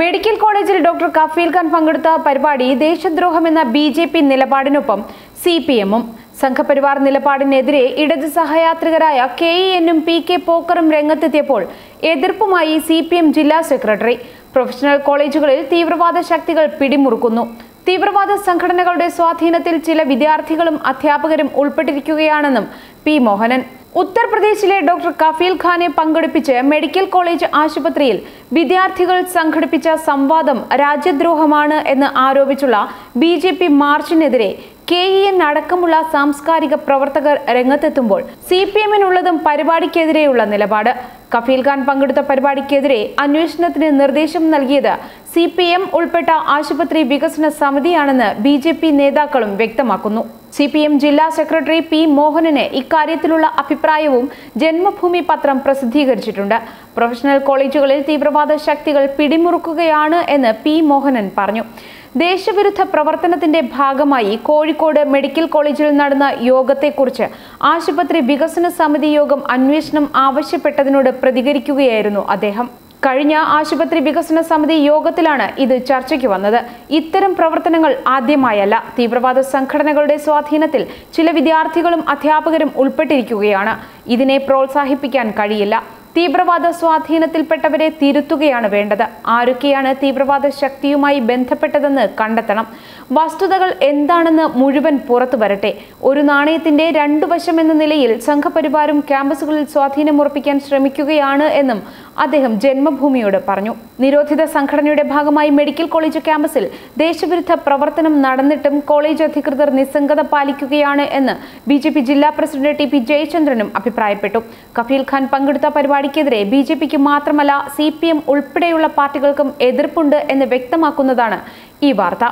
Medical കോളേജിൽ doctor കഫീൽ ഖാൻ പങ്കെടുത്ത പരിപാടി ദേശദ്രോഹമെന്ന ബി ജെ പി നിലപാടിനൊപ്പം സി പി എമ്മും. സംഘപരിവാർ നിലപാടിനെതിരെ ഇടത് സഹയാത്രികരായ കെ ഇ എന്നും പി കെ പോക്കറും രംഗത്തെത്തിയപ്പോൾ എതിർപ്പുമായി സി പി എം ജില്ലാ സെക്രട്ടറി. പ്രൊഫഷണൽ കോളേജുകളിൽ തീവ്രവാദ ശക്തികൾ പിടിമുറുക്കുന്നു. തീവ്രവാദ സംഘടനകളുടെ സ്വാധീനത്തിൽ ചില വിദ്യാർത്ഥികളും അധ്യാപകരും ഉൾപ്പെട്ടിരിക്കുകയാണെന്നും പി മോഹനൻ ഉത്തർപ്രദേശിലെ ഡോക്ടർ കഫീൽ ഖാനെ പങ്കെടുപ്പിച്ച് മെഡിക്കൽ കോളേജ് ആശുപത്രിയിൽ വിദ്യാർത്ഥികൾ സംഘടിപ്പിച്ച സംവാദം രാജ്യദ്രോഹമാണ് എന്ന് ആരോപിച്ചുള്ള ബി ജെ പി മാർച്ചിനെതിരെ കെ ഇ എൻ അടക്കമുള്ള സാംസ്കാരിക പ്രവർത്തകർ രംഗത്തെത്തുമ്പോൾ സി പി എമ്മിനുള്ളതും പരിപാടിക്കെതിരെയുള്ള നിലപാട്. കഫീൽ ഖാൻ പങ്കെടുത്ത പരിപാടിക്കെതിരെ അന്വേഷണത്തിന് നിർദ്ദേശം നൽകിയത് സി പി എം ഉൾപ്പെട്ട ആശുപത്രി വികസന സമിതിയാണെന്ന് ബി ജെ പി നേതാക്കളും വ്യക്തമാക്കുന്നു. സി പി എം ജില്ലാ സെക്രട്ടറി പി മോഹനന് ഇക്കാര്യത്തിലുള്ള അഭിപ്രായവും ജന്മഭൂമി പത്രം പ്രസിദ്ധീകരിച്ചിട്ടുണ്ട്. പ്രൊഫഷണൽ കോളേജുകളിൽ തീവ്രവാദ ശക്തികൾ പിടിമുറുക്കുകയാണ് എന്ന് പി മോഹനൻ പറഞ്ഞു. ദേശവിരുദ്ധ പ്രവർത്തനത്തിന്റെ ഭാഗമായി കോഴിക്കോട് മെഡിക്കൽ കോളേജിൽ നടന്ന യോഗത്തെക്കുറിച്ച് ആശുപത്രി വികസന സമിതി യോഗം അന്വേഷണം ആവശ്യപ്പെട്ടതിനോട് പ്രതികരിക്കുകയായിരുന്നു അദ്ദേഹം. കഴിഞ്ഞ ആശുപത്രി വികസന സമിതി യോഗത്തിലാണ് ഇത് ചർച്ചയ്ക്ക് വന്നത്. ഇത്തരം പ്രവർത്തനങ്ങൾ ആദ്യമായല്ല. തീവ്രവാദ സംഘടനകളുടെ സ്വാധീനത്തിൽ ചില വിദ്യാർത്ഥികളും അധ്യാപകരും ഉൾപ്പെട്ടിരിക്കുകയാണ്. ഇതിനെ പ്രോത്സാഹിപ്പിക്കാൻ കഴിയില്ല. തീവ്രവാദ സ്വാധീനത്തിൽപ്പെട്ടവരെ തിരുത്തുകയാണ് വേണ്ടത്. ആരൊക്കെയാണ് തീവ്രവാദ ശക്തിയുമായി ബന്ധപ്പെട്ടതെന്ന് കണ്ടെത്തണം. വസ്തുതകൾ എന്താണെന്ന് മുഴുവൻ പുറത്തു വരട്ടെ. ഒരു നാണയത്തിന്റെ രണ്ടു വശമെന്ന നിലയിൽ സംഘപരിവാരും ക്യാമ്പസുകളിൽ സ്വാധീനമുറപ്പിക്കാൻ ശ്രമിക്കുകയാണ് എന്നും അദ്ദേഹം ജന്മഭൂമിയോട് പറഞ്ഞു. നിരോധിത സംഘടനയുടെ ഭാഗമായി മെഡിക്കൽ കോളേജ് ക്യാമ്പസിൽ ദേശവിരുദ്ധ പ്രവർത്തനം നടന്നിട്ടും കോളേജ് അധികൃതർ നിസ്സംഗത പാലിക്കുകയാണ് എന്ന് ബി ജെ പി ജില്ലാ പ്രസിഡന്റ് ടി പി ജയചന്ദ്രനും അഭിപ്രായപ്പെട്ടു. കഫീൽ ഖാൻ പങ്കെടുത്ത പരിപാടിക്കെതിരെ ബി ജെ പിക്ക് മാത്രമല്ല സി പി എം ഉൾപ്പെടെയുള്ള പാർട്ടികൾക്കും എതിർപ്പുണ്ട് എന്ന് വ്യക്തമാക്കുന്നതാണ് ഈ വാർത്ത.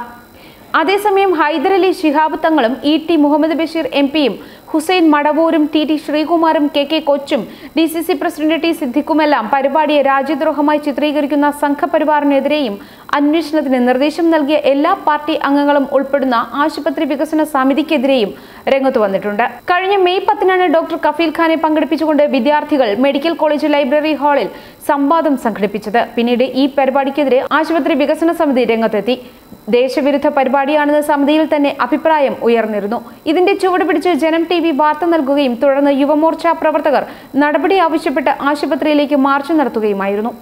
അതേസമയം ഹൈദരലി ശിഹാബ് തങ്ങളും E T Muhammad Basheer M പിയും ഹുസൈൻ മടവൂരും ടി ടി ശ്രീകുമാറും കെ കെ കൊച്ചും D C C president T സിദ്ദിഖുമെല്ലാം പരിപാടിയെ രാജ്യദ്രോഹമായി ചിത്രീകരിക്കുന്ന സംഘപരിവാറിനെതിരെയും അന്വേഷണത്തിന് നിർദ്ദേശം നൽകിയ എല്ലാ പാർട്ടി അംഗങ്ങളും ഉൾപ്പെടുന്ന ആശുപത്രി വികസന സമിതിക്കെതിരെയും രംഗത്ത് വന്നിട്ടുണ്ട്. കഴിഞ്ഞ മെയ് പത്തിനാണ് ഡോക്ടർ കഫീൽ ഖാനെ പങ്കെടുപ്പിച്ചുകൊണ്ട് വിദ്യാർത്ഥികൾ മെഡിക്കൽ കോളേജ് ലൈബ്രറി ഹാളിൽ സംവാദം സംഘടിപ്പിച്ചത്. പിന്നീട് ഈ പരിപാടിക്കെതിരെ ആശുപത്രി വികസന സമിതി രംഗത്തെത്തി. ദേശവിരുദ്ധ പരിപാടിയാണെന്ന് സമിതിയിൽ തന്നെ അഭിപ്രായം ഉയർന്നിരുന്നു. ഇതിന്റെ ചുവട് പിടിച്ച് ജനം ടി വി വാർത്ത നൽകുകയും തുടർന്ന് യുവമോർച്ച പ്രവർത്തകർ നടപടി ആവശ്യപ്പെട്ട് ആശുപത്രിയിലേക്ക് മാർച്ച് നടത്തുകയുമായിരുന്നു